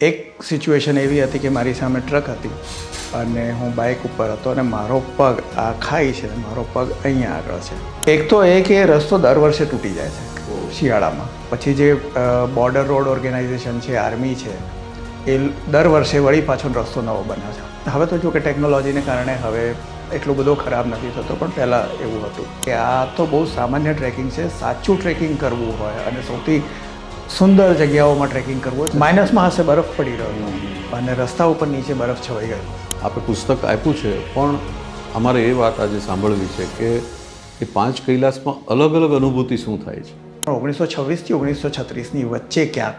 એક સિચ્યુએશન એવી હતી કે મારી સામે ટ્રક હતી અને હું બાઇક ઉપર હતો અને મારો પગ આ ખાઈ છે મારો પગ અહીંયા આગળ છે. એક તો એ કે રસ્તો દર વર્ષે તૂટી જાય છે શિયાળામાં. પછી જે બોર્ડર રોડ ઓર્ગેનાઇઝેશન છે આર્મી છે, એ દર વર્ષે વળી પાછો રસ્તો નવો બન્યો છે. હવે તો જો કે ટેકનોલોજીને કારણે હવે એટલું બધો ખરાબ નથી થતો, પણ પહેલાં એવું હતું કે આ તો બહુ સામાન્ય ટ્રેકિંગ છે, સાચું ટ્રેકિંગ કરવું હોય અને સૌથી સુંદર જગ્યાઓમાં ટ્રેકિંગ કરવું માઇનસમાં હશે બરફ પડી રહ્યો અને રસ્તા ઉપર નીચે બરફ છવાઈ ગયો. આપણે પુસ્તક આપ્યું છે પણ અમારે એ વાત આજે સાંભળવી છે કે એ પાંચ કૈલાસમાં અલગ અલગ અનુભૂતિ શું થાય છે? ઓગણીસો છવ્વીસથી ઓગણીસો છત્રીસની વચ્ચે ક્યાંક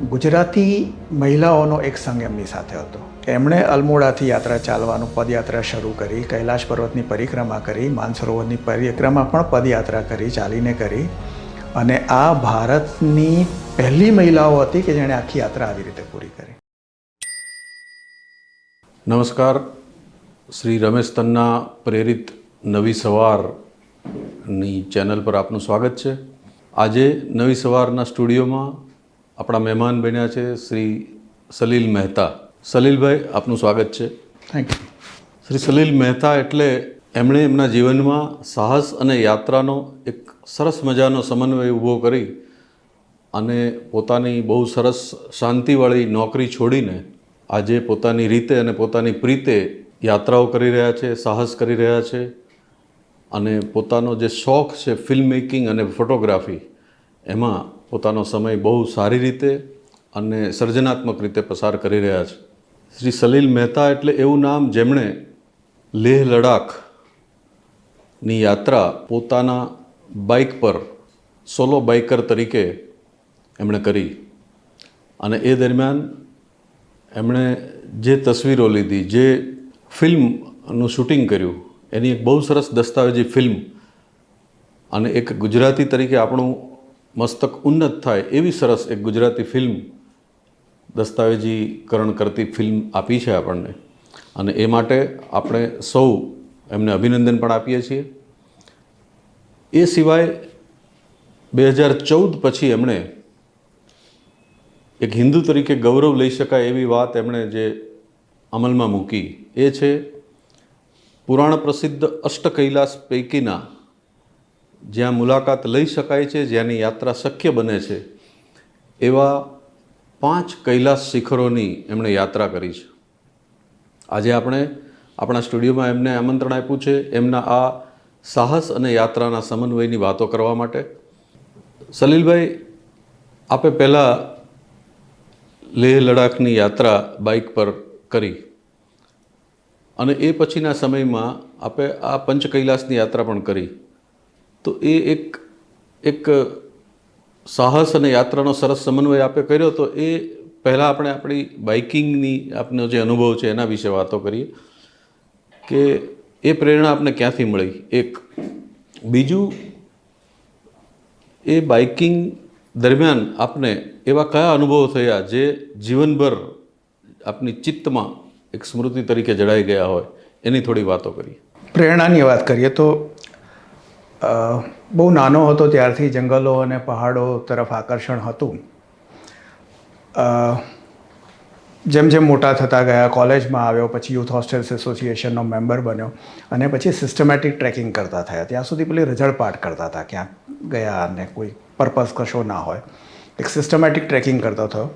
ગુજરાતી મહિલાઓનો એક સંઘ એમની સાથે હતો. એમણે અલમોડાથી યાત્રા ચાલવાનું પદયાત્રા શરૂ કરી કૈલાશ પર્વતની પરિક્રમા કરી માનસરોવરની પરિક્રમા પણ પદયાત્રા કરી ચાલીને કરી. અને આ ભારતની પહેલી મહિલાઓ હતી કે જેણે આખી યાત્રા આવી રીતે પૂરી કરી. નમસ્કાર. શ્રી રમેશ તન્ના પ્રેરિત નવી સવારની ચેનલ પર આપનું સ્વાગત છે. આજે નવી સવારના સ્ટુડિયોમાં આપણા મહેમાન બન્યા છે શ્રી સલીલ મહેતા. સલીલભાઈ આપનું સ્વાગત છે. થેન્ક યુ શ્રી સલીલ મહેતા એટલે એમણે એમના જીવનમાં સાહસ અને યાત્રાનો એક સરસ મજાનો સમન્વય ઊભો કરી અને પોતાની બહુ સરસ શાંતિવાળી નોકરી છોડીને આજે પોતાની રીતે અને પોતાની પ્રીતે યાત્રાઓ કરી રહ્યા છે, સાહસ કરી રહ્યા છે અને પોતાનો જે શોખ છે ફિલ્મ મેકિંગ અને ફોટોગ્રાફી, એમાં પોતાનો સમય બહુ સારી રીતે અને સર્જનાત્મક રીતે પસાર કરી રહ્યા છે. શ્રી સલીલ મહેતા એટલે એવું નામ જેમણે લેહ લડાખની યાત્રા પોતાના બાઇક પર, સોલો બાઇકર તરીકે એમણે કરી. અને એ દરમિયાન એમણે જે તસવીરો લીધી, જે ફિલ્મનું શૂટિંગ કર્યું, એની એક બહુ સરસ દસ્તાવેજી ફિલ્મ. અને એક ગુજરાતી તરીકે આપણું મસ્તક ઉન્નત થાય એવી સરસ એક ગુજરાતી ફિલ્મ દસ્તાવેજીકરણ કરતી ફિલ્મ આપી છે આપણને. અને એ માટે આપણે સૌ એમને અભિનંદન પણ આપીએ છીએ. એ સિવાય બે હજાર ચૌદ પછી એમણે એક હિન્દુ તરીકે ગૌરવ લઈ શકાય એવી વાત એમણે જે અમલમાં મૂકી એ છે, પુરાણ પ્રસિદ્ધ અષ્ટ કૈલાસ પૈકીના જ્યાં મુલાકાત લઈ શકાય છે, જ્યાંની યાત્રા શક્ય બને છે, એવા પાંચ કૈલાસ શિખરોની એમણે યાત્રા કરી છે. આજે આપણે આપણા સ્ટુડિયોમાં એમને આમંત્રણ આપ્યું છે. એમના આ સાહસ અને યાત્રાના સમન્વયની વાતો કરવા માટે. સલીલભાઈ, આપે પહેલાં લેહ લડાખની યાત્રા બાઇક પર કરી. અને એ પછીના સમયમાં આપે આ પંચ કૈલાસની યાત્રા પણ કરી. તો એ એક એક સાહસ અને યાત્રાનો સરસ સમન્વય આપે કર્યો તો એ પહેલાં આપણે આપણી બાઇકિંગની આપનો જે અનુભવ છે એના વિશે વાતો કરીએ. કે એ પ્રેરણા આપને ક્યાંથી મળી? એક. બીજું, એ બાઇકિંગ દરમિયાન આપને એવા કયા અનુભવો થયા જે જીવનભર આપની ચિત્તમાં એક સ્મૃતિ તરીકે જડાઈ ગયા હોય? એની થોડી વાતો કરીએ. પ્રેરણાની વાત કરીએ તો બહુ નાનો હતો ત્યારથી જંગલો અને પહાડો તરફ આકર્ષણ હતું. જેમ જેમ મોટા થતા ગયા, કોલેજમાં આવ્યો, પછી યુથ હોસ્ટેલ્સ એસોસિએશનનો મેમ્બર બન્યો અને પછી સિસ્ટમેટિક ટ્રેકિંગ કરતા થયા. ત્યાં સુધી પેલી રઝળપાટ કરતા હતા, ક્યાંક ગયા અને કોઈ પર્પઝ કશો ના હોય. એક સિસ્ટમેટિક ટ્રેકિંગ કરતો થયો.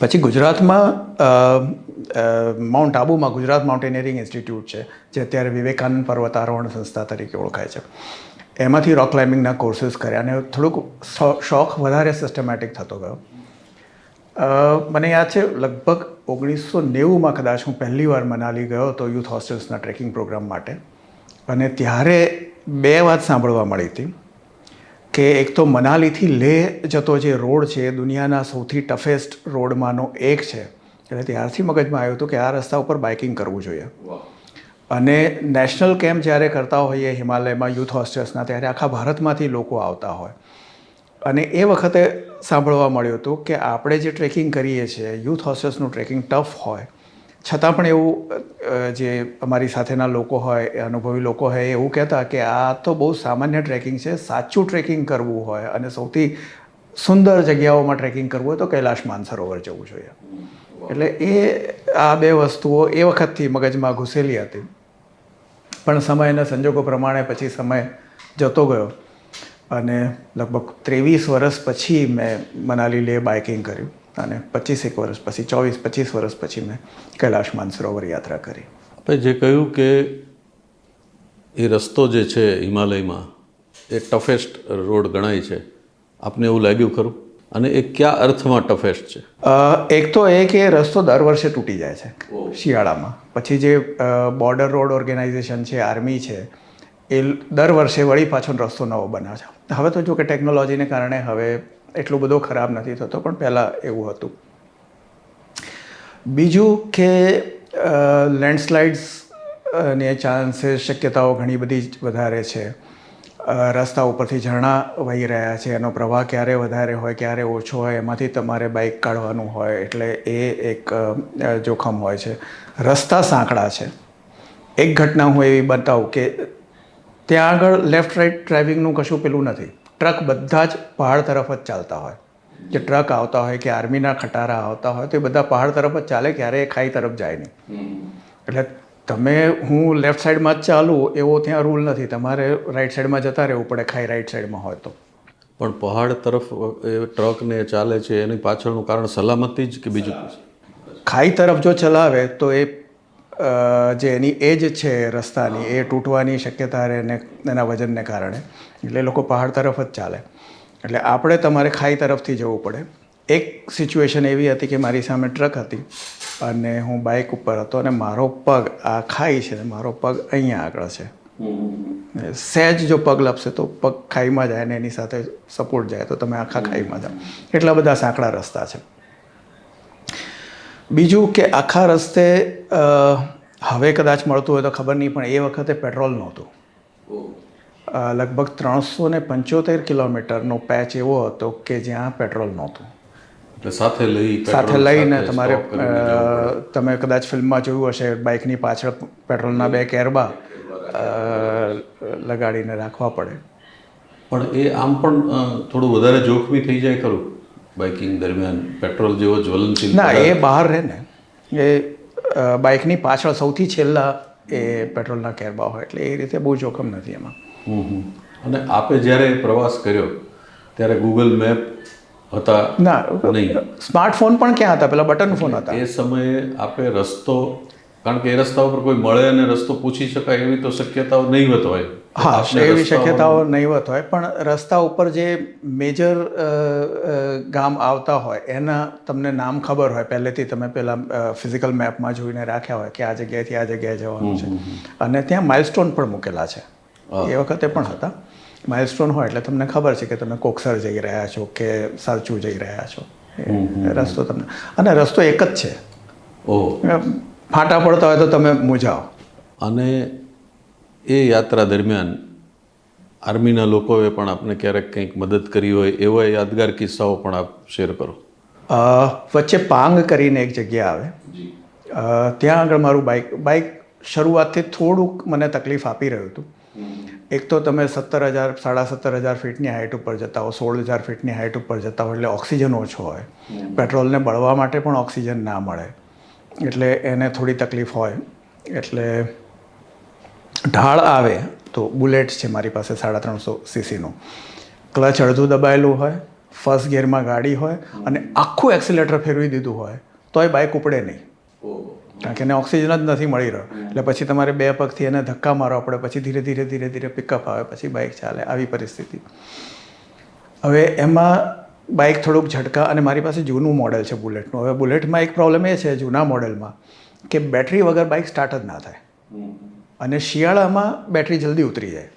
પછી ગુજરાતમાં માઉન્ટ આબુમાં ગુજરાત માઉન્ટેનિયરિંગ ઇન્સ્ટિટ્યૂટ છે, જે અત્યારે વિવેકાનંદ પર્વતારોહણ સંસ્થા તરીકે ઓળખાય છે. એમાંથી રોક ક્લાઇમ્બિંગના કોર્સીસ કર્યા અને થોડુંક શોખ વધારે સિસ્ટમેટિક થતો ગયો. મને યાદ છે લગભગ ઓગણીસો નેવુંમાં કદાચ હું પહેલી વાર મનાલી ગયો હતો યુથ હોસ્ટેલ્સના ટ્રેકિંગ પ્રોગ્રામ માટે. અને ત્યારે બે વાત સાંભળવા મળી હતી કે એક તો મનાલીથી લેહ જતો જે રોડ છે એ દુનિયાના સૌથી ટફેસ્ટ રોડમાંનો એક છે. એટલે ત્યારથી મગજમાં આવ્યું હતું કે આ રસ્તા ઉપર બાઇકિંગ કરવું જોઈએ. અને નેશનલ કેમ્પ જ્યારે કરતા હોઈએ હિમાલયમાં યુથ હોસ્ટેલ્સના ત્યારે આખા ભારતમાંથી લોકો આવતા હોય. અને એ વખતે સાંભળવા મળ્યું હતું કે આપણે જે ટ્રેકિંગ કરીએ છીએ યુથ હોસ્ટેલ્સનું ટ્રેકિંગ ટફ હોય, છતાં પણ એવું જે અમારી સાથેના લોકો હોય અનુભવી લોકો હોય એવું કહેતા કે આ તો બહુ સામાન્ય ટ્રેકિંગ છે, સાચું ટ્રેકિંગ કરવું હોય અને સૌથી સુંદર જગ્યાઓમાં ટ્રેકિંગ કરવું હોય તો કૈલાશ માનસરોવર જવું જોઈએ. એટલે એ, આ બે વસ્તુઓ એ વખતથી મગજમાં ઘૂસેલી હતી. પણ સમય અને સંજોગો પ્રમાણે પછી સમય જતો ગયો. અને લગભગ ત્રેવીસ વર્ષ પછી મેં મનાલી લે બાઇકિંગ કર્યું અને પચીસેક વર્ષ પછી ચોવીસ પચીસ વર્ષ પછી મેં કૈલાશ માનસરોવર યાત્રા કરી. આપણે જે કહ્યું કે એ રસ્તો જે છે હિમાલયમાં એ ટફેસ્ટ રોડ ગણાય છે. આપને એવું લાગ્યું ખરું? અને એ કયા અર્થમાં ટફેસ્ટ છે? એક તો એ કે રસ્તો દર વર્ષે તૂટી જાય છે શિયાળામાં. પછી જે બોર્ડર રોડ ઓર્ગેનાઇઝેશન છે આર્મી છે એ દર વર્ષે વળી પાછો રસ્તો નવો બનાવે છે. હવે તો જો કે ટેકનોલોજીને કારણે હવે એટલું બધો ખરાબ નથી થતો, પણ પહેલાં એવું હતું. બીજું કે લેન્ડસ્લાઇડ્સ ને ચાન્સીસ, શક્યતાઓ ઘણી બધી જ વધારે છે. રસ્તા ઉપરથી ઝરણા વહી રહ્યા છે, એનો પ્રવાહ ક્યારે વધારે હોય, ક્યારે ઓછો હોય, એમાંથી તમારે બાઇક કાઢવાનું હોય, એટલે એ એક જોખમ હોય છે. રસ્તા સાંકડા છે. એક ઘટના હું એવી બતાવું કે ત્યાં આગળ લેફ્ટ રાઇટ ડ્રાઇવિંગનું કશું પેલું નથી. ટ્રક બધા જ પહાડ તરફ જ ચાલતા હોય. જે ટ્રક આવતા હોય કે આર્મીના ખટારા આવતા હોય તો એ બધા પહાડ તરફ જ ચાલે ક્યારેય ખાઈ તરફ જાય નહીં. એટલે તમે હું લેફ્ટ સાઈડમાં જ ચાલું એવો ત્યાં રૂલ નથી. તમારે રાઈટ સાઈડમાં જતા રહેવું પડે ખાઈ રાઈટ સાઈડમાં હોય તો. પણ પહાડ તરફ એ ટ્રકને ચાલે છે એની પાછળનું કારણ સલામતી જ કે બીજું? ખાઈ તરફ જો ચલાવે તો એ જે એની એજ છે રસ્તાની એ તૂટવાની શક્યતા રહે ને એના વજનને કારણે. એટલે એ લોકો પહાડ તરફ જ ચાલે. એટલે આપણે તમારે ખાઈ તરફથી જવું પડે. એક સિચ્યુએશન એવી હતી કે મારી સામે ટ્રક હતી અને હું બાઇક ઉપર હતો અને મારો પગ આ ખાઈ છે મારો પગ અહીંયા આગળ છે. સહેજ જો પગ લપશે તો પગ ખાઈમાં જાય ને એની સાથે સપોર્ટ જાય તો તમે આખા ખાઈમાં જાઓ. એટલા બધા સાંકડા રસ્તા છે. બીજું કે આખા રસ્તે હવે કદાચ મળતું હોય તો ખબર નહીં પણ એ વખતે પેટ્રોલ નહોતું. લગભગ ત્રણસો ને પંચોતેર કિલોમીટરનો પેચ એવો હતો કે જ્યાં પેટ્રોલ નહોતું. સાથે લઈ સાથે લઈને તમારે તમે કદાચ ફિલ્મમાં જોયું હશે બાઇકની પાછળ પેટ્રોલના બે કેરબા લગાડીને રાખવા પડે. પણ એ આમ પણ થોડું વધારે જોખમી થઈ જાય ખરું? બાઇકિંગ દરમિયાન પેટ્રોલ જેવો જ્વલનશીલ ના એ બહાર રહે ને એ બાઇકની પાછળ સૌથી છેલ્લા એ પેટ્રોલના કેરબા હોય એટલે એ રીતે બહુ જોખમ નથી એમાં. અને આપે જ્યારે પ્રવાસ કર્યો ત્યારે ગૂગલ મેપ હતા ના નહીં. સ્માર્ટફોન પણ ક્યાં હતા? પેલા બટન ફોન હતા. એ સમયે આપે રસ્તો કારણ કે એ રસ્તા ઉપર કોઈ મળે અને રસ્તો પૂછી શકાય એવી તો શક્યતાઓ નહીવત હોય. હા એવી શક્યતાઓ નહીવત હોય પણ રસ્તા ઉપર જે મેજર ગામ આવતા હોય એના તમને નામ ખબર હોય. પહેલેથી તમે પેલા ફિઝિકલ મેપમાં જોઈને રાખ્યા હોય કે આ જગ્યાએથી આ જગ્યાએ જવાનું છે. અને ત્યાં માઇલસ્ટોન પણ મૂકેલા છે. એ વખતે પણ હતા. માઇલસ્ટોન હોય એટલે તમને ખબર છે કે તમે કોકસર જઈ રહ્યા છો કે સારચું જઈ રહ્યા છો. રસ્તો તમને અને રસ્તો એક જ છે. ફાટા પડતા હોય તો તમે મૂંઝાઓ. અને એ યાત્રા દરમિયાન આર્મીના લોકોએ પણ આપને ક્યારેક કંઈક મદદ કરી હોય એવા યાદગાર કિસ્સાઓ પણ આપ શેર કરો. વચ્ચે પાંગ કરીને એક જગ્યા આવે. ત્યાં આગળ મારું બાઇક બાઇક શરૂઆતથી થોડુંક મને તકલીફ આપી રહ્યું હતું. એક તો તમે સત્તર હજાર સાડા સત્તર હજાર ફીટની હાઇટ ઉપર જતા હો સોળ હજાર ફીટની હાઇટ ઉપર જતા હો એટલે ઓક્સિજન ઓછો હોય. પેટ્રોલને બળવા માટે પણ ઓક્સિજન ના મળે. એટલે એને થોડી તકલીફ હોય. એટલે ઢાળ આવે તો બુલેટ છે મારી પાસે સાડા ત્રણસો સીસીનું. ક્લચ અડધું દબાયેલું હોય, ફર્સ્ટ ગિયરમાં ગાડી હોય અને આખું એક્સિલેટર ફેરવી દીધું હોય, તોય બાઇક ઉપડે નહીં. કારણ કે એને ઓક્સિજન જ નથી મળી રહ્યો. એટલે પછી તમારે બે પગથી એને ધક્કા મારવા પડે, પછી ધીરે ધીરે ધીરે ધીરે પિકઅપ આવે, પછી બાઇક ચાલે, આવી પરિસ્થિતિ. હવે એમાં બાઇક થોડુંક ઝટકા અને મારી પાસે જૂનું મોડેલ છે બુલેટનું. હવે બુલેટમાં એક પ્રોબ્લેમ એ છે જૂના મોડેલમાં કે બેટરી વગર બાઇક સ્ટાર્ટ જ ના થાય. અને શિયાળામાં બેટરી જલ્દી ઉતરી જાય.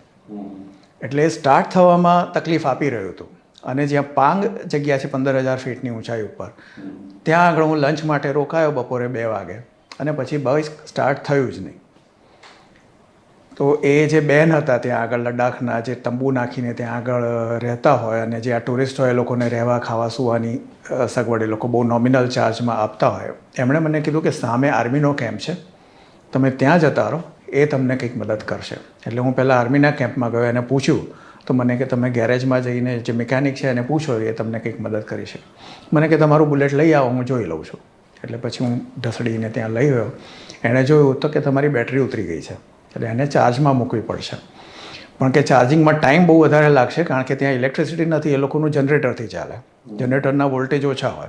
એટલે સ્ટાર્ટ થવામાં તકલીફ આપી રહ્યું હતું. અને જ્યાં પાંગ જગ્યા છે પંદર હજાર ફીટની ઊંચાઈ ઉપર, ત્યાં આગળ હું લંચ માટે રોકાયો બપોરે બે વાગે. અને પછી બસ સ્ટાર્ટ થયું જ નહીં. તો એ જે બેન હતા ત્યાં આગળ, લદ્દાખના જે તંબુ નાખીને ત્યાં આગળ રહેતા હોય અને જે આ ટુરિસ્ટ હોય એ લોકોને રહેવા, ખાવા, સુવાની સગવડ એ લોકો બહુ નોમિનલ ચાર્જમાં આપતા હોય. એમણે મને કીધું કે સામે આર્મીનો કેમ્પ છે. તમે ત્યાં જતા રહો. એ તમને કંઈક મદદ કરશે. એટલે હું પહેલાં આર્મીના કેમ્પમાં ગયો, એને પૂછ્યું, તો મને કે તમે ગેરેજમાં જઈને જે મિકેનિક છે એને પૂછો, એ તમને કંઈક મદદ કરી શકે. મને કે તમારું બુલેટ લઈ આવો, હું જોઈ લઉં છું. એટલે પછી હું ઢસડીને ત્યાં લઈ ગયો. એણે જોયું તો કે તમારી બેટરી ઉતરી ગઈ છે. એટલે એને ચાર્જમાં મૂકવી પડશે. પણ કે ચાર્જિંગમાં ટાઈમ બહુ વધારે લાગશે, કારણ કે ત્યાં ઇલેક્ટ્રિસિટી નથી, એ લોકોનું જનરેટરથી ચાલે. જનરેટરના વોલ્ટેજ ઓછા હોય.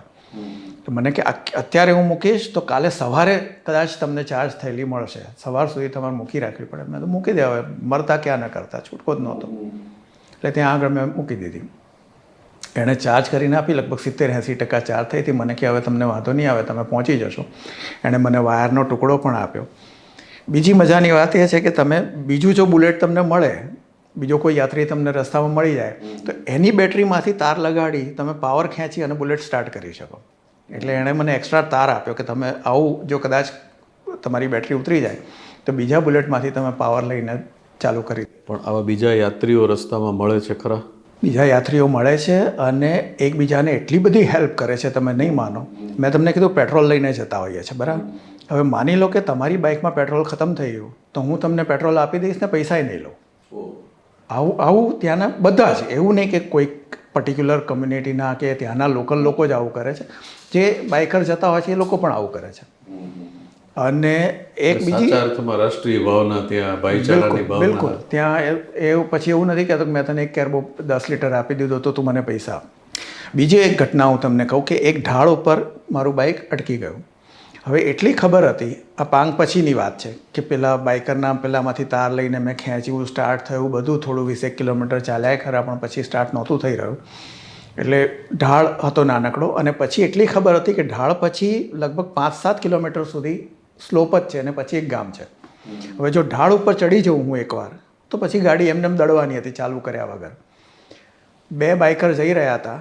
તો મને કે અત્યારે હું મૂકીશ તો કાલે સવારે કદાચ તમને ચાર્જ થયેલી મળશે. સવાર સુધી તમારે મૂકી રાખવી પડે. મેં તો મૂકી દે મરતા ક્યાં ન કરતા? છૂટકો જ નહોતો. એટલે ત્યાં આગળ મેં મૂકી દીધી. એણે ચાર્જ કરીને આપી. લગભગ સિત્તેર એંસી ટકા ચાર્જ થઈ હતી. મને કે હવે તમને વાંધો નહીં આવે. તમે પહોંચી જશો. એણે મને વાયરનો ટુકડો પણ આપ્યો. બીજી મજાની વાત એ છે કે તમે બીજું જો બુલેટ તમને મળે, બીજો કોઈ યાત્રી તમને રસ્તામાં મળી જાય, તો એની બેટરીમાંથી તાર લગાડી તમે પાવર ખેંચી અને બુલેટ સ્ટાર્ટ કરી શકો. એટલે એણે મને એક્સ્ટ્રા તાર આપ્યો કે તમે આવું જો કદાચ તમારી બેટરી ઉતરી જાય તો બીજા બુલેટમાંથી તમે પાવર લઈને ચાલુ કરી પણ આવા બીજા યાત્રીઓ રસ્તામાં મળે છે ખરા? બીજા યાત્રીઓ મળે છે અને એકબીજાને એટલી બધી હેલ્પ કરે છે તમે નહીં માનો. મેં તમને કીધું પેટ્રોલ લઈને જતા હોઈએ છીએ બરાબર? હવે માની લો કે તમારી બાઇકમાં પેટ્રોલ ખતમ થઈ ગયું તો હું તમને પેટ્રોલ આપી દઈશ ને પૈસાય નહીં લઉં. આવું આવું ત્યાંના બધા જ એવું નહીં કે કોઈક પર્ટિક્યુલર કમ્યુનિટીના કે ત્યાંના લોકલ લોકો જ આવું કરે છે. જે બાઇકર જતા હોય છે એ લોકો પણ આવું કરે છે. અને એક બીજી અર્થમાં રાષ્ટ્રીય ભાવના ત્યાં ભાઈચારાની બિલકુલ બિલકુલ. ત્યાં એ- પછી એવું નથી કહેતો કે મેં તને એક કેરબો દસ લીટર આપી દીધો તો તું મને પૈસા આપ. બીજી એક ઘટના હું તમને કહું કે એક ઢાળ ઉપર મારું બાઇક અટકી ગયું. હવે એટલી ખબર હતી, આ પાંગ પછીની વાત છે, કે પેલા બાઇકરના પેલામાંથી તાર લઈને મેં ખેંચ્યું સ્ટાર્ટ થયું, બધું થોડું વીસેક કિલોમીટર ચાલ્યા ખરા, પણ પછી સ્ટાર્ટ નહોતું થઈ રહ્યું. એટલે ઢાળ હતો નાનકડો, અને પછી એટલી ખબર હતી કે ઢાળ પછી લગભગ પાંચ સાત કિલોમીટર સુધી સ્લોપ જ છે, અને પછી એક ગામ છે. હવે જો ઢાળ ઉપર ચડી જઉં હું એકવાર, તો પછી ગાડી એમને એમ દળવાની હતી, ચાલુ કર્યા વગર. બે બાઇકર જઈ રહ્યા હતા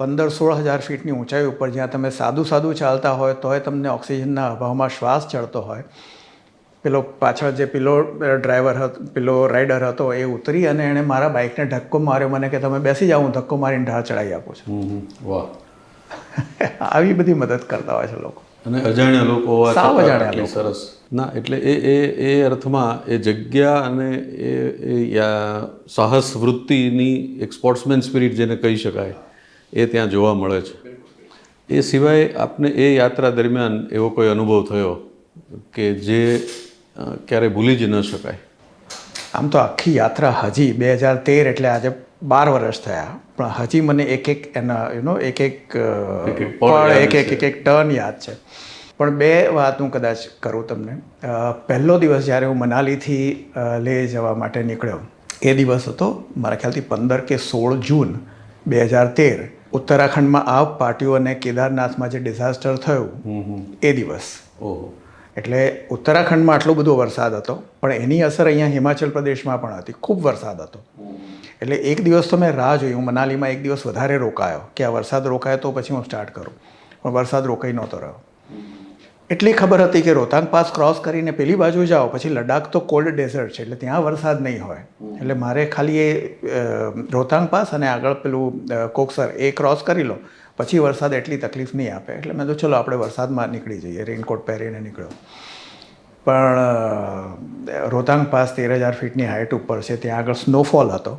પંદર સોળ હજાર ફીટની ઊંચાઈ ઉપર જ્યાં તમે સાદું સાદું ચાલતા હોય તોય તમને ઓક્સિજનના અભાવમાં શ્વાસ ચડતો હોય. પેલો પાછળ જે પેલો ડ્રાઈવર હતો પેલો રાઈડર હતો એ ઉતરી અને એણે મારા બાઇકને ધક્કો માર્યો. મને કે તમે બેસી જાઓ હું ધક્કો મારીને ઢાળ ચડાવી આપું છું. વાહ. આવી બધી મદદ કરતા હોય છે લોકો. અને અજાણ્યા લોકો સાવ અજાણ્યા સરસ. ના એટલે એ એ એ અર્થમાં એ જગ્યા અને એ સાહસ વૃત્તિની એક સ્પોર્ટ્સમેન સ્પિરિટ જેને કહી શકાય. એ ત્યાં જોવા મળે છે. એ સિવાય આપને એ યાત્રા દરમિયાન એવો કોઈ અનુભવ થયો કે જે ક્યારેય ભૂલી જ ન શકાય? આમ તો આખી યાત્રા હજી બે હજાર તેર એટલે આજે બાર વર્ષ થયા. પણ હજી મને એક એક એના યુનો એક એક પળ એક એક એક એક ટર્ન યાદ છે. પણ બે વાત હું કદાચ કરું તમને. પહેલો દિવસ જ્યારે હું મનાલીથી લે લેહ જવા માટે નીકળ્યો એ દિવસ હતો મારા ખ્યાલથી પંદર કે સોળ જૂન બે હજાર તેર. ઉત્તરાખંડમાં આ પાર્ટીઓ અને કેદારનાથમાં જે ડિઝાસ્ટર થયું એ દિવસ. ઓહો. એટલે ઉત્તરાખંડમાં આટલો બધો વરસાદ હતો પણ એની અસર અહીંયા હિમાચલ પ્રદેશમાં પણ હતી. ખૂબ વરસાદ હતો. એટલે એક દિવસ તો મેં રાહ જોઈ. હું મનાલીમાં એક દિવસ વધારે રોકાયો કે આ વરસાદ રોકાય તો પછી હું સ્ટાર્ટ કરું. પણ વરસાદ રોકાઈ નહોતો રહ્યો. એટલી ખબર હતી કે રોહતાંગ પાસ ક્રોસ કરીને પેલી બાજુ જાઓ પછી લડાખ તો કોલ્ડ ડેઝર્ટ છે એટલે ત્યાં વરસાદ નહીં હોય. એટલે મારે ખાલી એ રોહતાંગ પાસ અને આગળ પેલું કોકસર એ ક્રોસ કરી લો પછી વરસાદ એટલી તકલીફ નહીં આપે. એટલે મેં તો ચલો આપણે વરસાદમાં નીકળી જઈએ રેઇનકોટ પહેરીને નીકળ્યો પણ રોહતાંગ પાસ તેર હજાર ફીટની હાઇટ ઉપર છે ત્યાં આગળ સ્નોફોલ હતો.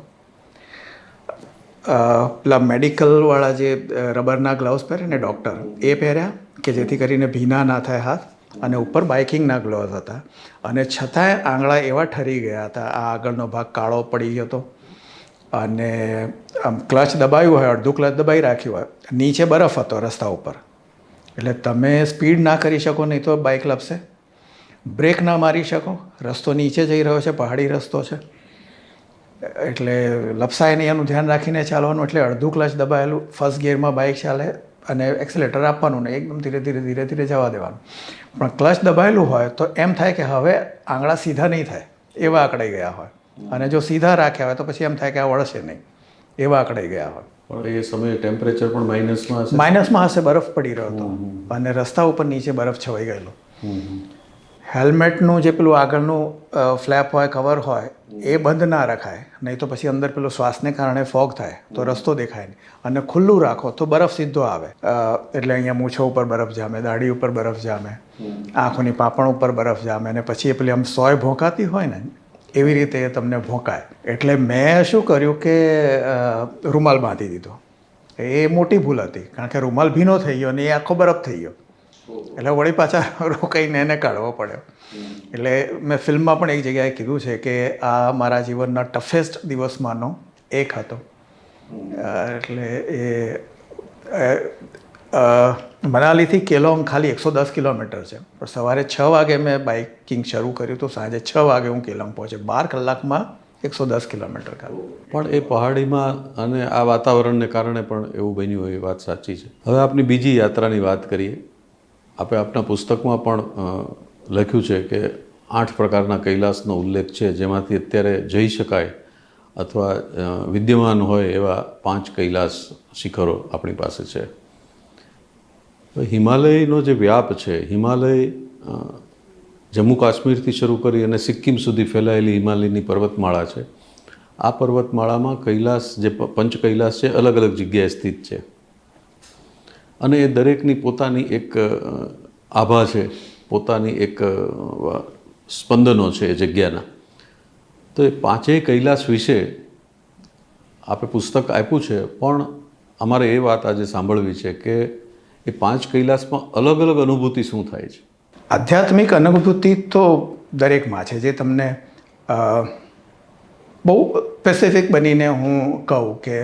પેલા મેડિકલવાળા જે રબરના ગ્લવ્સ પહેરે ને ડૉક્ટર એ પહેર્યા. કે જેથી કરીને ભીના ના થાય હાથ અને ઉપર બાઇકિંગના ગ્લોવ્સ હતા. અને છતાંય આંગળા એવા ઠરી ગયા હતા. આ આગળનો ભાગ કાળો પડી ગયો હતો. અને આમ ક્લચ દબાવ્યું હોય, અડધું ક્લચ દબાવી રાખ્યું હોય, નીચે બરફ હતો રસ્તા ઉપર. એટલે તમે સ્પીડ ના કરી શકો, નહીં તો બાઇક લપશે બ્રેક ના મારી શકો. રસ્તો નીચે જઈ રહ્યો છે, પહાડી રસ્તો છે. એટલે લપસાય નહીં એનું ધ્યાન રાખીને ચાલવાનું. એટલે અડધું ક્લચ દબાયેલું. ફર્સ્ટ ગિયરમાં બાઇક ચાલે અને એક્સિલેટર આપવાનું ને એકદમ ધીરે ધીરે ધીરે ધીરે જવા દેવાનું. પણ ક્લચ દબાયેલું હોય તો એમ થાય કે હવે આંગળા સીધા નહીં થાય એવા આકડાઈ ગયા હોય. અને જો સીધા રાખ્યા હોય તો પછી એમ થાય કે આ વળશે નહીં એવા આકડાઈ ગયા હોય. પણ એ સમયે ટેમ્પરેચર પણ માઇનસમાં હશે? માઇનસમાં હશે બરફ પડી રહ્યો હતો. અને રસ્તા ઉપર નીચે બરફ છવાઈ ગયેલો. હેલ્મેટનું જે પેલું આગળનું ફ્લેપ હોય, કવર હોય, એ બંધ ના રખાય. નહીં તો પછી અંદર પેલું શ્વાસને કારણે ફોગ થાય, તો રસ્તો દેખાય નહીં. અને ખુલ્લું રાખો તો બરફ સીધો આવે. એટલે અહીંયા મૂછો ઉપર બરફ જામે, દાઢી ઉપર બરફ જામે, આંખોની પાપણ ઉપર બરફ જામે, અને પછી એ પેલી આમ સોય ભોંકાતી હોય ને, એવી રીતે તમને ભોંકાય. એટલે મેં શું કર્યું કે રૂમાલ બાંધી દીધો. એ મોટી ભૂલ હતી, કારણ કે રૂમાલ ભીનો થઈ ગયો ને એ આખો બરફ થઈ ગયો. એટલે વળી પાછા રોકાઈને એને કાઢવો પડ્યો. એટલે મેં ફિલ્મમાં પણ એક જગ્યાએ કીધું છે કે આ મારા જીવનના ટફેસ્ટ દિવસમાંનો એક હતો. એટલે એ મનાલીથી કેલોંગ ખાલી એકસો દસ કિલોમીટર છે. પણ સવારે છ વાગે મેં બાઇકિંગ શરૂ કર્યું તો સાંજે છ વાગે હું કેલોંગ પહોંચે બાર કલાકમાં એકસો દસ કિલોમીટર ખાલી પણ એ પહાડીમાં અને આ વાતાવરણને કારણે પણ એવું બન્યું હોય એ વાત સાચી છે. હવે આપની બીજી યાત્રાની વાત કરીએ. આપણે આપના પુસ્તકમાં પણ લખ્યું છે કે આઠ પ્રકારના કૈલાસનો ઉલ્લેખ છે, જેમાંથી અત્યારે જઈ શકાય અથવા વિદ્યમાન હોય એવા પાંચ કૈલાસ શિખરો આપણી પાસે છે. હિમાલયનો જે વ્યાપ છે, હિમાલય જમ્મુ કાશ્મીરથી શરૂ કરી અને સિક્કિમ સુધી ફેલાયેલી હિમાલયની પર્વતમાળા છે. આ પર્વતમાળામાં કૈલાસ જે પંચ કૈલાસ છે અલગ અલગ જગ્યાએ સ્થિત છે. અને એ દરેકની પોતાની એક આભા છે, પોતાની એક સ્પંદનો છે એ જગ્યાના. તો એ પાંચેય કૈલાસ વિશે આપે પુસ્તક આપ્યું છે, પણ અમારે એ વાત આજે સાંભળવી છે કે એ પાંચ કૈલાસમાં અલગ અલગ અનુભૂતિ શું થાય છે? આધ્યાત્મિક અનુભૂતિ તો દરેકમાં છે, જે તમને બહુ સ્પેસિફિક બનીને હું કહું કે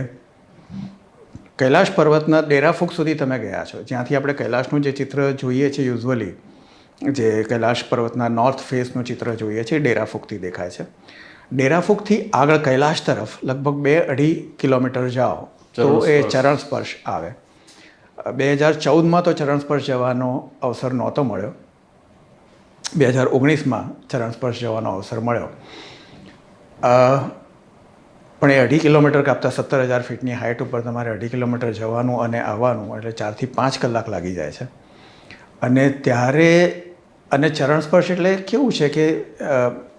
કૈલાશ પર્વતના ડેરાફૂક સુધી તમે ગયા છો. જ્યાંથી આપણે કૈલાશનું જે ચિત્ર જોઈએ છીએ યુઝવલી જે કૈલાશ પર્વતના નોર્થ ફેસનું ચિત્ર જોઈએ છીએ ડેરાફૂકથી દેખાય છે. ડેરાફૂકથી આગળ કૈલાશ તરફ લગભગ બે અઢી કિલોમીટર જાઓ તો એ ચરણ સ્પર્શ આવે. બે હજાર ચૌદમાં તો ચરણ સ્પર્શ જવાનો અવસર નહોતો મળ્યો. બે હજાર ઓગણીસમાં ચરણ સ્પર્શ જવાનો અવસર મળ્યો. પણ એ અઢી કિલોમીટર કાપતા સત્તર હજાર ફીટની હાઇટ ઉપર તમારે અઢી કિલોમીટર જવાનું અને આવવાનું એટલે ચારથી પાંચ કલાક લાગી જાય છે. અને ત્યારે, અને ચરણ સ્પર્શ એટલે કેવું છે કે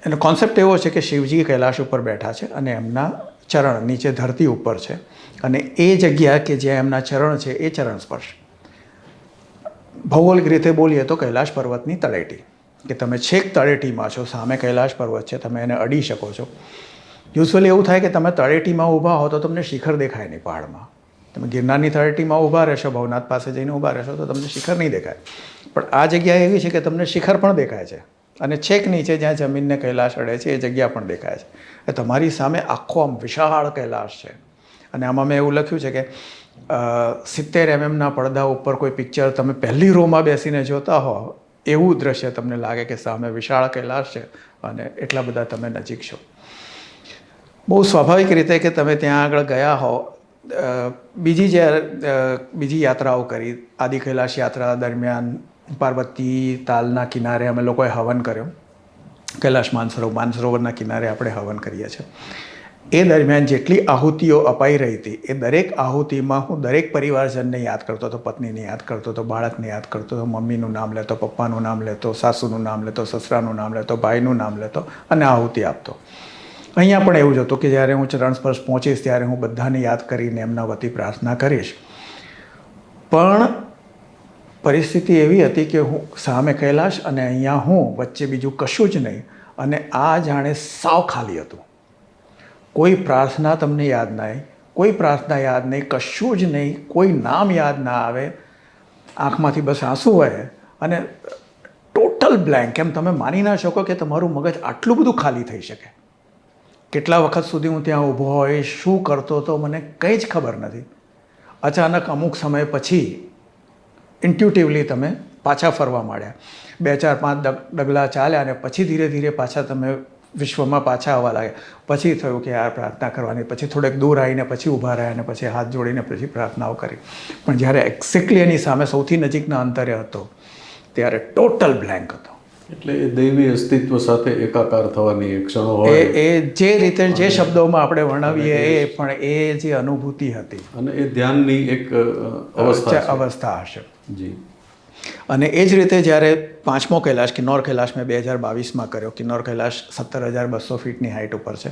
એનો કોન્સેપ્ટ એવો છે કે શિવજી કૈલાશ ઉપર બેઠા છે અને એમના ચરણ નીચે ધરતી ઉપર છે અને એ જગ્યા કે જ્યાં એમના ચરણ છે એ ચરણ સ્પર્શ. ભૌગોલિક રીતે બોલીએ તો કૈલાશ પર્વતની તળેટી. કે તમે છેક તળેટીમાં છો, સામે કૈલાશ પર્વત છે, તમે એને અડી શકો છો. યુઝ્યુઅલી એવું થાય કે તમે તળેટીમાં ઊભા હો તો તમને શિખર દેખાય નહીં પહાડમાં. તમે ગિરનારની તળેટીમાં ઊભા રહેશો, ભવનાથ પાસે જઈને ઊભા રહેશો તો તમને શિખર નહીં દેખાય. પણ આ જગ્યા એવી છે કે તમને શિખર પણ દેખાય છે. અને છેક નીચે જ્યાં જમીનને કૈલાશ અડે છે, એ જગ્યા પણ દેખાય છે. એ તમારી સામે આખો આમ વિશાળ કૈલાશ છે. અને આમાં મેં એવું લખ્યું છે કે સિત્તેર એમએમના પડદા ઉપર કોઈ પિક્ચર તમે પહેલી રોમાં બેસીને જોતા હો, એવું દ્રશ્ય તમને લાગે કે સામે વિશાળ કૈલાશ છે અને એટલા બધા તમે નજીક છો. બહુ સ્વાભાવિક રીતે કે તમે ત્યાં આગળ ગયા હો બીજી જે બીજી યાત્રાઓ કરી આદિ કૈલાશ યાત્રા દરમિયાન પાર્વતી તાલના કિનારે અમે લોકોએ હવન કર્યો. કૈલાશ માનસરોવર માનસરોવરના કિનારે આપણે હવન કરીએ છીએ. એ દરમિયાન જેટલી આહુતિઓ અપાઈ રહી હતી, એ દરેક આહુતિમાં હું દરેક પરિવારજનને યાદ કરતો હતો, પત્નીને યાદ કરતો હતો, બાળકને યાદ કરતો હતો, મમ્મીનું નામ લેતો, પપ્પાનું નામ લેતો, સાસુનું નામ લેતો, સસરાનું નામ લેતો, ભાઈનું નામ લેતો અને આહુતિ આપતો. અહીંયા પણ એવું જ હતું કે જ્યારે હું ચરણ સ્પર્શ પહોંચીશ, ત્યારે હું બધાને યાદ કરીને એમના વતી પ્રાર્થના કરીશ. પણ પરિસ્થિતિ એવી હતી કે હું સામે કૈલાશ અને અહીંયા હું, વચ્ચે બીજું કશું જ નહીં. અને આ જાણે સાવ ખાલી હતું. કોઈ પ્રાર્થના તમને યાદ નહીં, કોઈ પ્રાર્થના યાદ નહીં, કશું જ નહીં, કોઈ નામ યાદ ના આવે. આંખમાંથી બસ આંસુ વહે અને ટોટલ બ્લેન્ક. એમ તમે માની ના શકો કે તમારું મગજ આટલું બધું ખાલી થઈ શકે. કેટલા વખત સુધી હું ત્યાં ઊભો હોય, શું કરતો હતો, મને કંઈ જ ખબર નથી. અચાનક અમુક સમય પછી ઇન્ટ્યુટિવલી તમે પાછા ફરવા માંડ્યા. બે ચાર પાંચ ડગ, ડગલા ચાલ્યા અને પછી ધીરે ધીરે પાછા તમે વિશ્વમાં પાછા આવવા લાગ્યા. પછી થયું કે યાર, પ્રાર્થના કરવાની, પછી થોડેક દૂર આવીને પછી ઊભા રહ્યા અને પછી હાથ જોડીને પછી પ્રાર્થનાઓ કરી. પણ જ્યારે એક્ઝેક્ટલી એની સામે સૌથી નજીકના અંતરે હતો, ત્યારે ટોટલ બ્લેન્ક હતો. એટલે એ દૈવી અસ્તિત્વ સાથે એકાકાર થવાની એક ક્ષણો એ હોય. એ જે રીતે જે શબ્દોમાં આપણે વર્ણવીએ એ પણ એ જે અનુભૂતિ હતી. અને એ ધ્યાનની એક અવસ્થા અવસ્થા હશે. જી. અને એ જ રીતે જ્યારે પાંચમો કૈલાશ કિન્નોર કૈલાશ મેં બે હજાર બાવીસમાં કર્યો. કિન્નોર કૈલાશ સત્તર હજાર બસો ફીટની હાઇટ ઉપર છે.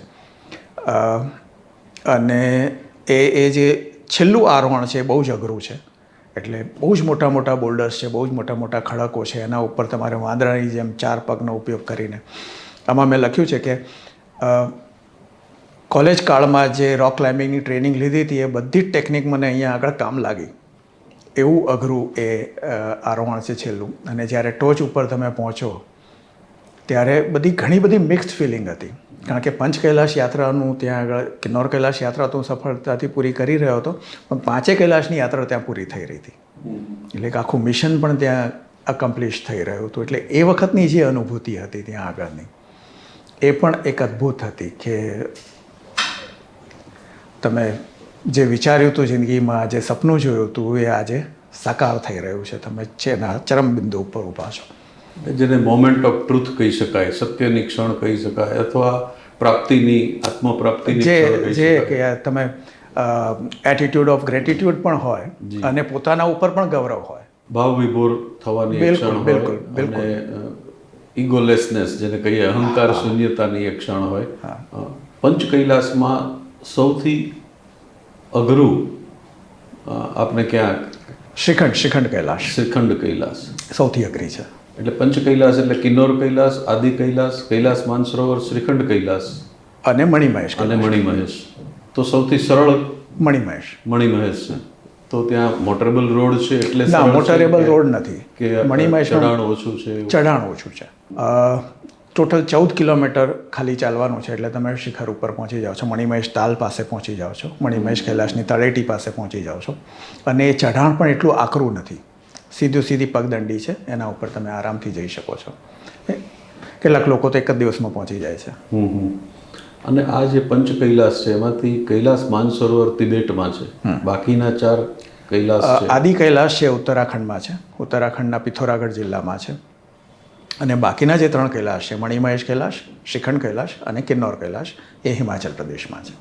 અને એ એ જે છેલ્લું આરોહણ છે એ બહુ જ અઘરું છે. એટલે બહુ જ મોટા મોટા બોલ્ડર્સ છે, બહુ જ મોટા મોટા ખડકો છે, એના ઉપર તમારે વાંદરાની જેમ ચાર પગનો ઉપયોગ કરીને. આમાં મેં લખ્યું છે કે કોલેજ કાળમાં જે રોક ક્લાઇમ્બિંગની ટ્રેનિંગ લીધી હતી, એ બધી જ ટેકનિક મને અહીંયા આગળ કામ લાગી. એવું અઘરું એ આરોહણ છે છેલ્લું. અને જ્યારે ટોચ ઉપર તમે પહોંચો, ત્યારે બધી ઘણી બધી મિક્સ્ડ ફિલિંગ હતી. કારણ કે પંચ કૈલાશ યાત્રાનું ત્યાં આગળ કિન્નોર કૈલાશ યાત્રા તો હું સફળતાથી પૂરી કરી રહ્યો હતો પણ પાંચે કૈલાશની યાત્રા ત્યાં પૂરી થઈ રહી હતી. એટલે કે આખું મિશન પણ ત્યાં અકમ્પ્લિશ થઈ રહ્યું હતું. એટલે એ વખતની જે અનુભૂતિ હતી ત્યાં આગળની એ પણ એક અદ્ભુત હતી કે તમે જે વિચાર્યું હતું જિંદગીમાં જે સપનું જોયું હતું એ આજે સાકાર થઈ રહ્યું છે. તમે છે ચરમબિંદુ ઉપર ઊભા છો. જેને મોમેન્ટ ઓફ ટ્રુથ કહી શકાય સત્યની ક્ષણ કહી શકાય અથવા પ્રાપ્તિની આત્મપ્રાપ્તિની જે જે કે તમે એટીટ્યુડ ઓફ ગ્રેટિટ્યુડ પણ હોય અને પોતાના ઉપર પણ ગૌરવ હોય. ભાવ વિભોર થવાની ક્ષણ બિલકુલ, હોય બિલકુલ. ઇગોલેસનેસ જેને કહીએ અહંકાર શૂન્યતાની એક ક્ષણ હોય. પંચ કૈલાસમાં સૌથી અઘરું આપણે ક્યાંક? શિખંડ શ્રીખંડ શ્રીખંડ કૈલાશ શ્રીખંડ કૈલાસ. સૌથી અઘરી છે. એટલે પંચ કૈલાસ એટલે કિન્નોર કૈલાસ આદિ કૈલાસ કૈલાસ માનસરોવર શ્રીખંડ કૈલાસ. અને મણિમહેશ અને મણિમહેશ. તો સૌથી સરળ મણિમહેશ. મણિમહેશ છે. તો ત્યાં મોટરેબલ રોડ છે એટલે ના મોટરેબલ રોડ નથી. કે મણિમહેશ ચઢાણ ઓછું છે? ચઢાણ ઓછું છે. ટોટલ ચૌદ કિલોમીટર ખાલી ચાલવાનું છે એટલે તમે શિખર ઉપર પહોંચી જાઓ છો. મણિમહેશ તાલ પાસે પહોંચી જાઓ છો. મણિમહેશ કૈલાશની તળેટી પાસે પહોંચી જાઓ છો. અને એ ચઢાણ પણ એટલું આકરું નથી. સીધું સીધી પગદંડી છે એના ઉપર તમે આરામથી જઈ શકો છો. કેટલાક લોકો તો એક જ દિવસમાં પહોંચી જાય છે. અને આ જે પંચ કૈલાસ છે એમાંથી કૈલાસ માનસરોવર તિબેટમાં છે. બાકીના ચાર કૈલાસ આદિ કૈલાસ છે ઉત્તરાખંડમાં છે. ઉત્તરાખંડના પિથોરાગઢ જિલ્લામાં છે. અને બાકીના જે ત્રણ કૈલાશ છે મણિમહેશ કૈલાશ શ્રીખંડ કૈલાશ અને કિન્નોર કૈલાશ એ હિમાચલ પ્રદેશમાં છે.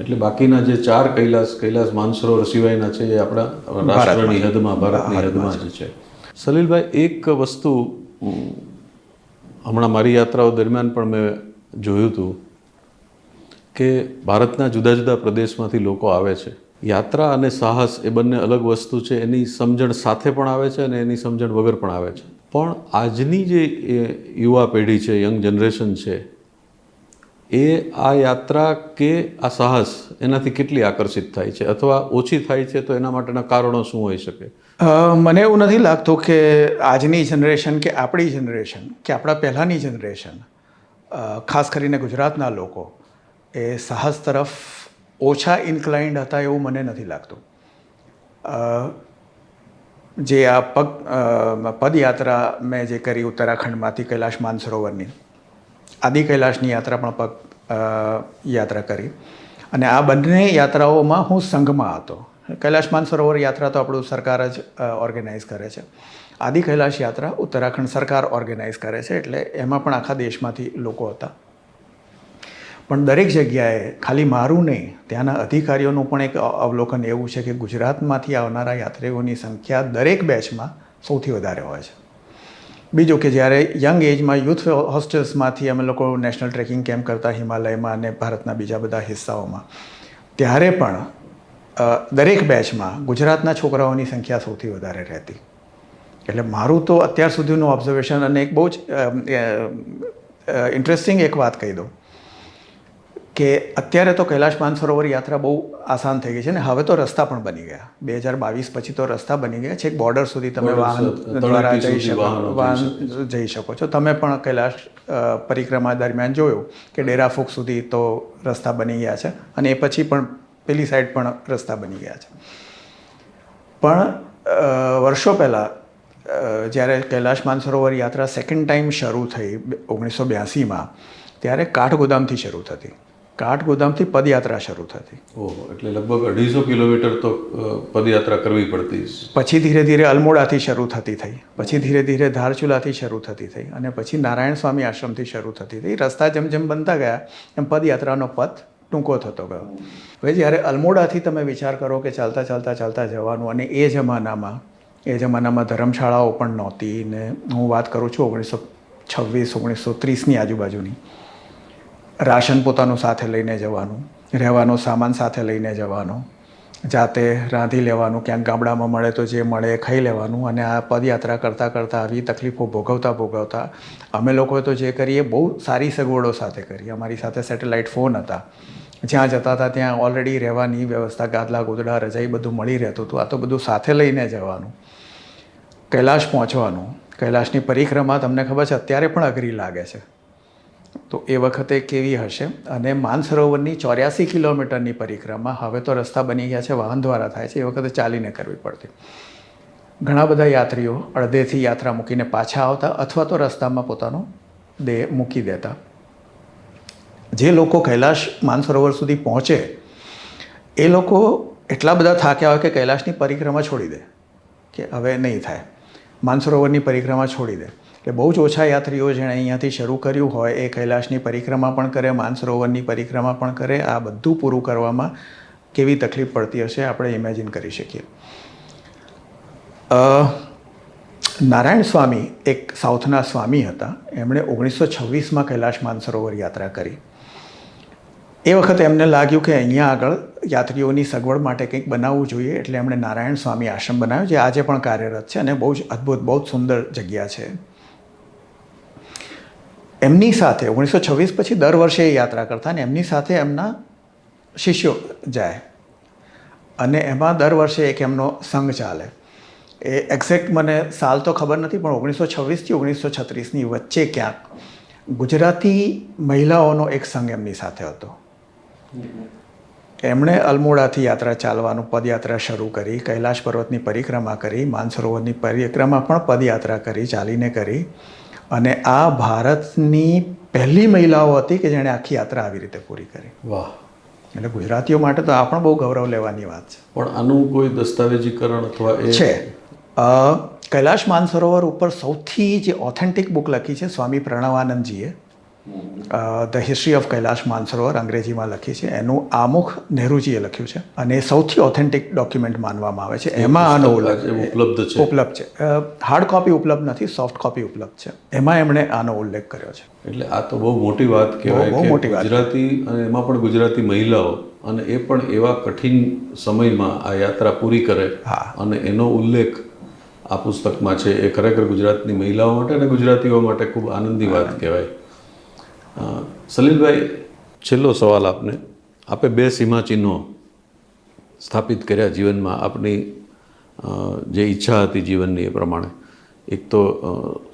એટલે બાકીના જે ચાર કૈલાસ કૈલાસ માનસરોવર સિવાયના છે એ આપણા રાષ્ટ્રની હદમાં ભારતની હદમાં જ છે. સલીલભાઈ એક વસ્તુ હમણાં મારી યાત્રાઓ દરમિયાન પણ મેં જોયું હતું કે ભારતના જુદા જુદા પ્રદેશમાંથી લોકો આવે છે. યાત્રા અને સાહસ એ બંને અલગ વસ્તુ છે એની સમજણ સાથે પણ આવે છે અને એની સમજણ વગર પણ આવે છે. પણ આજની જે યુવા પેઢી છે યંગ જનરેશન છે એ આ યાત્રા કે આ સાહસ એનાથી કેટલી આકર્ષિત થાય છે? અથવા ઓછી થાય છે તો એના માટેના કારણો શું હોઈ શકે? મને એવું નથી લાગતું કે આજની જનરેશન કે આપણી જનરેશન કે આપણા પહેલાંની જનરેશન ખાસ કરીને ગુજરાતના લોકો એ સાહસ તરફ ઓછા ઇન્ક્લાઇન્ડ હતા એવું મને નથી લાગતું. જે આ પગ પદયાત્રા મેં જે કરી ઉત્તરાખંડમાંથી કૈલાશ માનસરોવરની આદિ કૈલાશની યાત્રા પણ પગ યાત્રા કરી. અને આ બંને યાત્રાઓમાં હું સંઘમાં હતો. કૈલાશ માનસરોવર યાત્રા તો આપણું સરકાર જ ઓર્ગેનાઇઝ કરે છે. આદિ કૈલાશ યાત્રા ઉત્તરાખંડ સરકાર ઓર્ગેનાઇઝ કરે છે એટલે એમાં પણ આખા દેશમાંથી લોકો હતા. પણ દરેક જગ્યાએ ખાલી મારું નહીં, ત્યાંના અધિકારીઓનું પણ એક અવલોકન એવું છે કે ગુજરાતમાંથી આવનારા યાત્રીઓની સંખ્યા દરેક બેચમાં સૌથી વધારે હોય છે. બીજું કે જ્યારે યંગ એજમાં યુથ હોસ્ટેલ્સમાંથી અમે લોકો નેશનલ ટ્રેકિંગ કેમ્પ કરતા હિમાલયમાં અને ભારતના બીજા બધા હિસ્સાઓમાં. ત્યારે પણ દરેક બેચમાં ગુજરાતના છોકરાઓની સંખ્યા સૌથી વધારે રહેતી. એટલે મારું તો અત્યાર સુધીનું ઓબ્ઝર્વેશન અને એક બહુ જ ઇન્ટરેસ્ટિંગ એક વાત કહી દઉં. કે અત્યારે તો કૈલાશ માનસરોવર યાત્રા બહુ આસાન થઈ ગઈ છે ને હવે તો રસ્તા પણ બની ગયા. બે હજાર બાવીસ પછી તો રસ્તા બની ગયા છે. એક બોર્ડર સુધી તમે વાહન દ્વારા જઈ શકો વાહન જઈ શકો છો. તમે પણ કૈલાશ પરિક્રમા દરમિયાન જોયું કે ડેરાફૂક સુધી તો રસ્તા બની ગયા છે અને એ પછી પણ પેલી સાઈડ પણ રસ્તા બની ગયા છે. પણ વર્ષો પહેલાં જ્યારે કૈલાશ માનસરોવર યાત્રા સેકન્ડ ટાઈમ શરૂ થઈ ઓગણીસો બ્યાસીમાં ત્યારે કાઠગોદામથી શરૂ થતી. કાઠગોદામથી પદયાત્રા શરૂ થતી. ઓહો એટલે લગભગ અઢીસો કિલોમીટર તો પદયાત્રા કરવી પડતી પછી ધીરે ધીરે અલમોડાથી શરૂ થતી થઈ. પછી ધીરે ધીરે ધારચુલાથી શરૂ થતી થઈ. અને પછી નારાયણ સ્વામી આશ્રમથી શરૂ થતી થઈ. રસ્તા જેમ જેમ બનતા ગયા એમ પદયાત્રાનો પથ ટૂંકો થતો ગયો. હવે જ્યારે અલમોડાથી તમે વિચાર કરો કે ચાલતા ચાલતા ચાલતા જવાનું અને એ જમાનામાં એ જમાનામાં ધર્મશાળાઓ પણ નહોતી ને હું વાત કરું છું ઓગણીસો છવ્વીસ ઓગણીસો ત્રીસની આજુબાજુની. રાશન પોતાનું સાથે લઈને જવાનું, રહેવાનો સામાન સાથે લઈને જવાનો, જાતે રાંધી લેવાનું, ક્યાંક ગામડામાં મળે તો જે મળે ખાઈ લેવાનું અને આ પદયાત્રા કરતાં કરતાં આવી તકલીફો ભોગવતા ભોગવતા અમે લોકોએ તો જે કરીએ બહુ સારી સગવડો સાથે કરી. અમારી સાથે સેટેલાઇટ ફોન હતા. જ્યાં જતા હતા ત્યાં ઓલરેડી રહેવાની વ્યવસ્થા, ગાદલા ગોદડા, રજાઈ બધું મળી રહેતું હતું. આ તો બધું સાથે લઈને જવાનું. કૈલાશ પહોંચવાનું. કૈલાશની પરિક્રમા તમને ખબર છે, અત્યારે પણ અઘરી લાગે છે. તો એ વખતે કેવી હશે? અને માનસરોવરની ચોર્યાસી કિલોમીટરની પરિક્રમા હવે તો રસ્તા બની ગયા છે, વાહન દ્વારા થાય છે, એ વખતે ચાલીને કરવી પડતી. ઘણા બધા યાત્રીઓ અડધેથી યાત્રા મૂકીને પાછા આવતા અથવા તો રસ્તામાં પોતાનો દેહ મૂકી દેતા. જે લોકો કૈલાશ માનસરોવર સુધી પહોંચે, એ લોકો એટલા બધા થાક્યા હોય કે કૈલાશની પરિક્રમા છોડી દે, કે હવે નહીં થાય. માનસરોવરની પરિક્રમા છોડી દે. એટલે બહુ જ ઓછા યાત્રીઓ જેણે અહીંયાથી શરૂ કર્યું હોય, એ કૈલાશની પરિક્રમા પણ કરે, માનસરોવરની પરિક્રમા પણ કરે, આ બધું પૂરું કરવામાં કેવી તકલીફ પડતી હશે આપણે ઇમેજિન કરી શકીએ. નારાયણ સ્વામી એક સાઉથના સ્વામી હતા. એમણે ઓગણીસો છવ્વીસમાં કૈલાશ માનસરોવર યાત્રા કરી. એ વખતે એમને લાગ્યું કે અહીંયા આગળ યાત્રીઓની સગવડ માટે કંઈક બનાવવું જોઈએ, એટલે એમણે નારાયણ સ્વામી આશ્રમ બનાવ્યો, જે આજે પણ કાર્યરત છે અને બહુ જ અદ્ભુત, બહુ જ સુંદર જગ્યા છે. એમની સાથે ઓગણીસો છવ્વીસ પછી દર વર્ષે એ યાત્રા કરતા અને એમની સાથે એમના શિષ્યો જાય. અને એમાં દર વર્ષે એક એમનો સંઘ ચાલે. એ એક્ઝેક્ટ મને સાલ તો ખબર નથી, પણ ઓગણીસો છવ્વીસથી ઓગણીસો છત્રીસની વચ્ચે ક્યાંક ગુજરાતી મહિલાઓનો એક સંઘ એમની સાથે હતો. એમણે અલમોડાથી યાત્રા ચાલવાનું પદયાત્રા શરૂ કરી, કૈલાશ પર્વતની પરિક્રમા કરી, માનસરોવરની પરિક્રમા પણ પદયાત્રા કરી, ચાલીને કરી. અને આ ભારતની પહેલી મહિલાઓ હતી કે જેણે આખી યાત્રા આવી રીતે પૂરી કરી. વાહ. એટલે ગુજરાતીઓ માટે તો આ પણ બહુ ગૌરવ લેવાની વાત છે. પણ આનું કોઈ દસ્તાવેજીકરણ અથવા એ છે. કૈલાશ માનસરોવર ઉપર સૌથી જે ઓથેન્ટિક બુક લખી છે Swami પ્રણવાનંદજીએ the history of Kailash Mansarovar અંગ્રેજીમાં લખી છે. એનું આમુખ નહેરુજીએ લખ્યું છે અને એ સૌથી ઓથેન્ટિક ડોક્યુમેન્ટ માનવામાં આવે છે. એમાં આનો ઉપલબ્ધ છે. ઉપલબ્ધ છે. હાર્ડ કોપી ઉપલબ્ધ નથી સોફ્ટ કોપી ઉપલબ્ધ છે. એમાં એમણે આનો ઉલ્લેખ કર્યો છે. એટલે આ તો બહુ મોટી વાત કહેવાય બહુ મોટી. ગુજરાતી અને એમાં પણ ગુજરાતી મહિલાઓ અને એ પણ એવા કઠિન સમયમાં આ યાત્રા પૂરી કરે હા. અને એનો ઉલ્લેખ આ પુસ્તકમાં છે. એ ખરેખર ગુજરાતની મહિલાઓ માટે અને ગુજરાતીઓ માટે ખૂબ આનંદી વાત કહેવાય. સલીલભાઈ છેલ્લો સવાલ આપને. આપે બે સીમાચિહ્નો સ્થાપિત કર્યા જીવનમાં. આપની જે ઈચ્છા હતી જીવનની એ પ્રમાણે. એક તો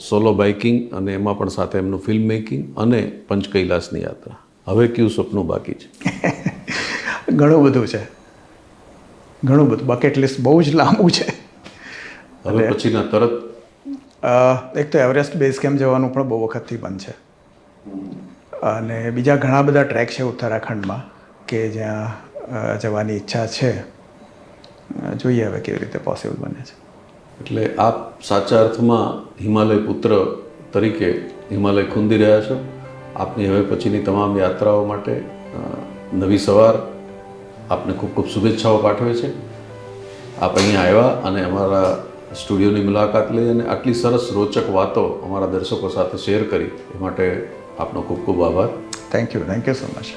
સોલો બાઇકિંગ અને એમાં પણ સાથે એમનું ફિલ્મ મેકિંગ અને પંચ કૈલાસની યાત્રા. હવે કયું સપનું બાકી છે? ઘણું બધું છે. ઘણું બધું. બકેટ લિસ્ટ બહુ જ લાંબુ છે. હવે પછીના તરત? એક તો એવરેસ્ટ બેઝ કેમ્પ જવાનું પણ બહુ વખતથી બંધ છે. અને બીજા ઘણા બધા ટ્રેક છે ઉત્તરાખંડમાં કે જ્યાં જવાની ઈચ્છા છે. જોઈએ હવે કેવી રીતે પોસિબલ બને છે. એટલે આપ સાચા અર્થમાં હિમાલય પુત્ર તરીકે હિમાલય ખૂંદી રહ્યા છો. આપની હવે પછીની તમામ યાત્રાઓ માટે નવી સવાર આપને ખૂબ ખૂબ શુભેચ્છાઓ પાઠવે છે. આપ અહીંયા આવ્યા અને અમારા સ્ટુડિયોની મુલાકાત લઈ અને આટલી સરસ રોચક વાતો અમારા દર્શકો સાથે શેર કરી. એ માટે આપનો ખૂબ ખૂબ આભાર. Thank you thank you so much